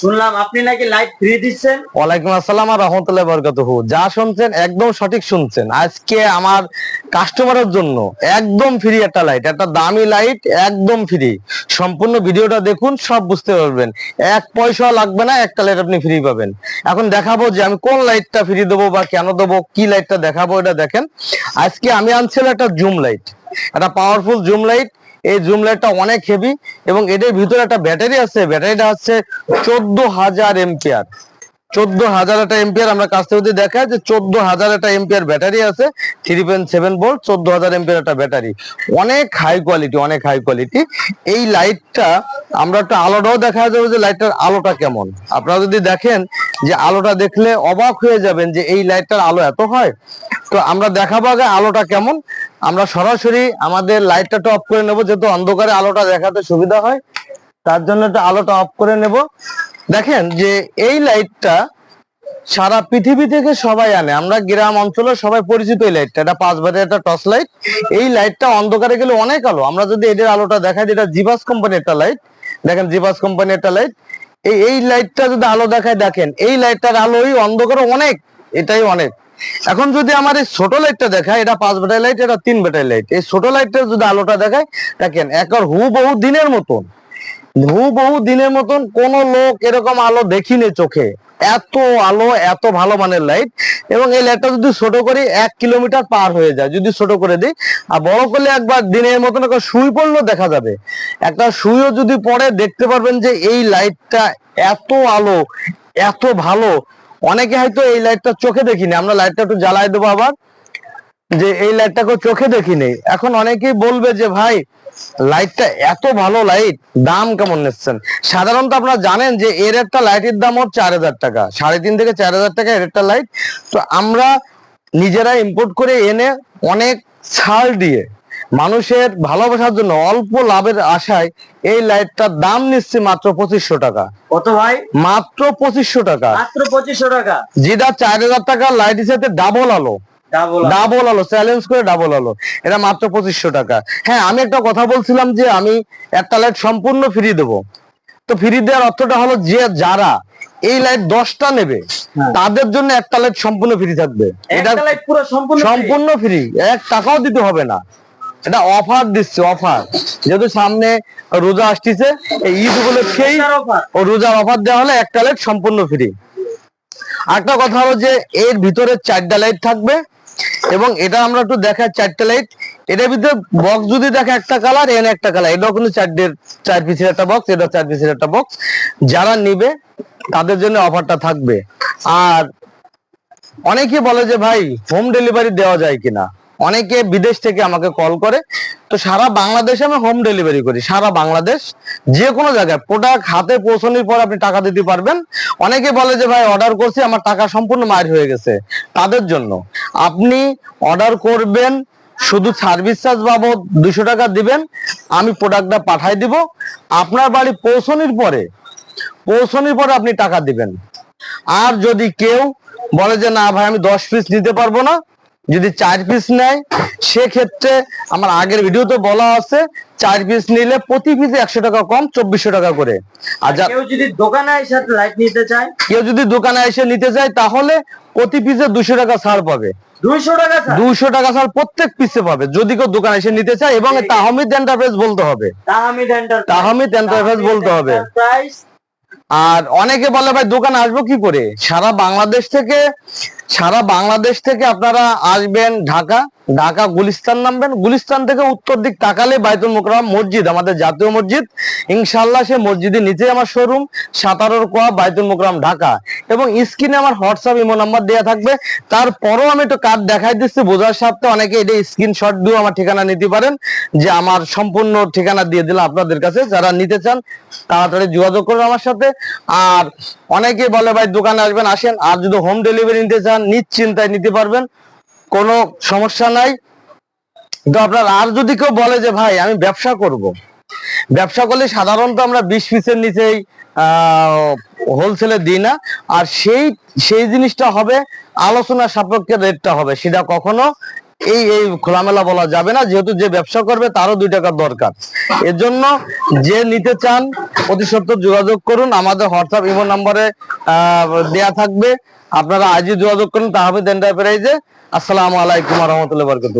শুনলাম আপনি নাকি ফ্রি দিচ্ছেন। ওয়ালাইকুম আসসালাম যা শুনছেন একদম সঠিক শুনছেন। আজকে আমার কাস্টমারের জন্য একদম ফ্রি একটা লাইট একটা দামি লাইট একদম ফ্রি সম্পূর্ণ ভিডিওটা দেখুন, সব বুঝতে পারবেন। এক পয়সা লাগবে না, একটা লাইট আপনি ফ্রি পাবেন। এখন দেখাবো যে আমি কোন লাইটটা ফ্রি দেবো বা কেন দেবো, কি লাইটটা দেখাবো এটা দেখেন। আজকে আমি আনছিলাম একটা জুম লাইট একটা পাওয়ারফুল জুম লাইট এই জুম লাইটটা অনেক হেভি এবং এদের ভিতরে একটা ব্যাটারি আছে, ব্যাটারিটা হচ্ছে চোদ্দ হাজার এম্পিয়ার চোদ্দ হাজার একটা এম্পিয়ার আমরা কাছ থেকে দেখায় যে চোদ্দ হাজার একটা এম্পিয়ার ব্যাটারি আছে থ্রি পয়েন্ট সেভেন ভোল্ট চোদ্দ হাজার এম্পিয়ার একটা ব্যাটারি। অনেক হাই কোয়ালিটি অনেক হাই কোয়ালিটি এই লাইটটা আমরা একটা আলোটাও দেখা যাবে যে লাইটটার আলোটা কেমন। আপনারা যদি দেখেন যে আলোটা দেখলে অবাক হয়ে যাবেন যে এই লাইটটার আলো এত হয়। তো আমরা দেখাবো আগে আলোটা কেমন। আমরা সরাসরি আমাদের লাইটটা অফ করে নেব, যেহেতু অন্ধকারে আলোটা দেখাতে সুবিধা হয়। তার জন্য একটা আলোটা অফ করে নেব। দেখেন যে এই লাইটটা সারা পৃথিবী থেকে সবাই আনে। আমরা গ্রাম অঞ্চলে সবাই পরিচিত এই লাইটটা। এটা পাঁচ বাটের একটা টর্চ লাইট এই লাইটটা অন্ধকারে গেলে অনেক আলো। আমরা যদি এদের আলোটা দেখাই যেটা জিবাস কোম্পানির একটা লাইট দেখেন জিবাস কোম্পানির একটা লাইট এই এই লাইটটা যদি আলো দেখায়, দেখেন, এই লাইটটার আলোই অন্ধকারে অনেক। এটাই অনেক। এখন যদি আমার এই ছোট লাইটটা দেখায়, এটা পাঁচ ব্যাটারি লাইট এটা তিন ব্যাটারি লাইট এই ছোট লাইটটা যদি আলোটা দেখায়, দেখেন একবার হু বহু দিনের মতন। বহু দিনের মতন কোন লোক এরকম আলো দেখিনি চোখে। এত আলো, এত ভালো মানের লাইট এবং এই লাইটটা যদি ছোট করি, এক কিলোমিটার পার হয়ে যায়, যদি ছোট করে দিই। আর বড় করলে একবার দিনের মতন একটা সুই পড়লেও দেখা যাবে। একটা সুইও যদি পড়ে, দেখতে পারবেন যে এই লাইটটা এত আলো, এত ভালো। অনেকে হয়তো এই লাইটটা চোখে দেখিনি। আমরা লাইটটা একটু জ্বালাই দেবো আবার। যে এই লাইটটা কেউ চোখে দেখিনি। এখন অনেকেই বলবে যে ভাই লাইটটা এত ভালো লাইট দাম কেমন নিচ্ছেন? সাধারণত আপনারা জানেন যে এর একটা লাইটের দাম হচ্ছে চার হাজার টাকা। সাড়ে তিন থেকে চার হাজার টাকা এর একটা লাইট তো আমরা নিজেরা ইম্পোর্ট করে এনে অনেক ছাড় দিয়ে মানুষের ভালোবাসার জন্য অল্প লাভের আশায় এই লাইটটার দাম নিচ্ছে মাত্র পঁচিশশো টাকা। কত ভাই? মাত্র পঁচিশশো টাকা। মাত্র পঁচিশশো টাকা। যেটা চার হাজার টাকা লাইট হিসেবে ডাবল আলো। ডাবল আলো। চ্যালেঞ্জ করে ডাবল আলো। এটা মাত্র পঁচিশশো টাকা। হ্যাঁ আমি একটা কথা বলছিলাম যে আমি একটা লাইট সম্পূর্ণ ফ্রি দেবো। তো ফ্রি দেওয়ার অর্থটা হলো যে যারা এই লাইট দশটা নেবে হ্যাঁ। তাদের জন্য একটা লাইট সম্পূর্ণ ফ্রি থাকবে। এটা লাইট পুরো সম্পূর্ণ সম্পূর্ণ ফ্রি এক টাকাও দিতে হবে না। এটা অফার দিচ্ছে অফার যেহেতু সামনে রোজা আসতেছে এই ঈদ উপলক্ষেই ও রোজার অফার দেওয়া হলে একটা লাইট সম্পূর্ণ ফ্রি আরেকটা কথা হলো যে এর ভিতরে চারটা লাইট থাকবে। এবং এটা আমরা একটু দেখা চারটে লাইট এটার ভিতরে বক্স যদি দেখে একটা কালার এন একটা কালার এটাও কিন্তু চারটের চার পিসের একটা বক্স এটা চার পিসের একটা বক্স যারা নিবে, তাদের জন্য অফারটা থাকবে। আর অনেকে বলে যে, ভাই হোম ডেলিভারি দেওয়া যায় কিনা? অনেকে বিদেশ থেকে আমাকে কল করে। তো সারা বাংলাদেশে আমি হোম ডেলিভারি করি, সারা বাংলাদেশ। যে কোনো জায়গায় প্রোডাক্ট হাতে পৌঁছানোর পর আপনি টাকা দিতে পারবেন। অনেকে বলে যে, ভাই অর্ডার করছি, আমার টাকা সম্পূর্ণ মার হয়ে গেছে। তাদের জন্য। আপনি অর্ডার করবেন, শুধু সার্ভিস চার্জ বাবদ দুশো টাকা দিবেন, আমি প্রোডাক্টটা পাঠাই দিব। আপনার বাড়ি পৌঁছানোর পরে পৌঁছানোর পরে আপনি টাকা দিবেন। আর যদি কেউ বলে যে, না ভাই, আমি দশ পিস নিতে পারব না যদি চার পিস নেয় সেক্ষেত্রে আমার আগের ভিডিওতে বলা আছে চার পিস নিলে প্রতি পিসে একশো টাকা কম চব্বিশশো টাকা করে। আর যা কেউ যদি দোকানে এসে লাইট নিতে চায়? কেউ যদি দোকানে এসে নিতে চায় তাহলে প্রতি পিসে দুশো টাকা ছাড় পাবে। দুইশো টাকা ছাড়? টাকা ছাড় প্রত্যেক পিসে পাবে। যদি কেউ দোকানে এসে নিতে চায় এবং। তাহমিদ এন্টারপ্রাইজ বলতে হবে। তাহমিদ এন্টারপ্রাইজ বলতে হবে। আর অনেকে বলে, ভাই, দোকান আসব কি করে? সারা বাংলাদেশ থেকে, সারা বাংলাদেশ থেকে আপনারা আসবেন ঢাকা। ঢাকা গুলিস্তান নামবেন। গুলিস্তান থেকে উত্তর দিক তাকালে বাইতুল মোকরাম মসজিদ, আমাদের জাতীয় মসজিদ। ইনশাল্লাহ সে মসজিদের নিচে আমার শোরুম, সাতারোর কোয়া, বাইতুল মোকরাম ঢাকা। এবং স্ক্রিনে আমার হোয়াটসঅ্যাপ, ইমো নাম্বার দেওয়া থাকবে। তারপরও আমি একটু কার্ড দেখাই দিচ্ছি। বোঝার সাথে অনেকে এটা স্ক্রিনশট দিয়েও আমার ঠিকানা নিতে পারেন, যে আমার সম্পূর্ণ ঠিকানা দিয়ে দিলাম আপনাদের কাছে। যারা নিতে চান, তাড়াতাড়ি যোগাযোগ করুন আমার সাথে। আর অনেকে বলে, ভাই, দোকানে আসবেন, আসেন। আর যদি হোম ডেলিভারি নিতে চান, নিশ্চিন্তায় নিতে পারবেন, কোনো সমস্যা নাই। তো আপনার, আর যদি কেউ বলে যে, ভাই, আমি ব্যবসা করব। ব্যবসা করলে সাধারণত আমরা বিশ পিসের নিচেই হোলসেলে দিই না। আর সেই সেই জিনিসটা হবে, আলোচনা সাপেক্ষে রেটটা হবে। সেটা কখনো এই এই খোলামেলা বলা যাবে না। যেহেতু যে ব্যবসা করবে, তারও দুই টাকার দরকার। এর জন্য যে নিতে চান অতি সত্তর যোগাযোগ করুন। আমাদের হোয়াটসঅ্যাপ ইমো নম্বরে দেয়া থাকবে। আপনারা আজই যোগাযোগ করুন তাহলে এন্টারপ্রাইজে আসসালামু আলাইকুম রহমতুল্লাহ বরকত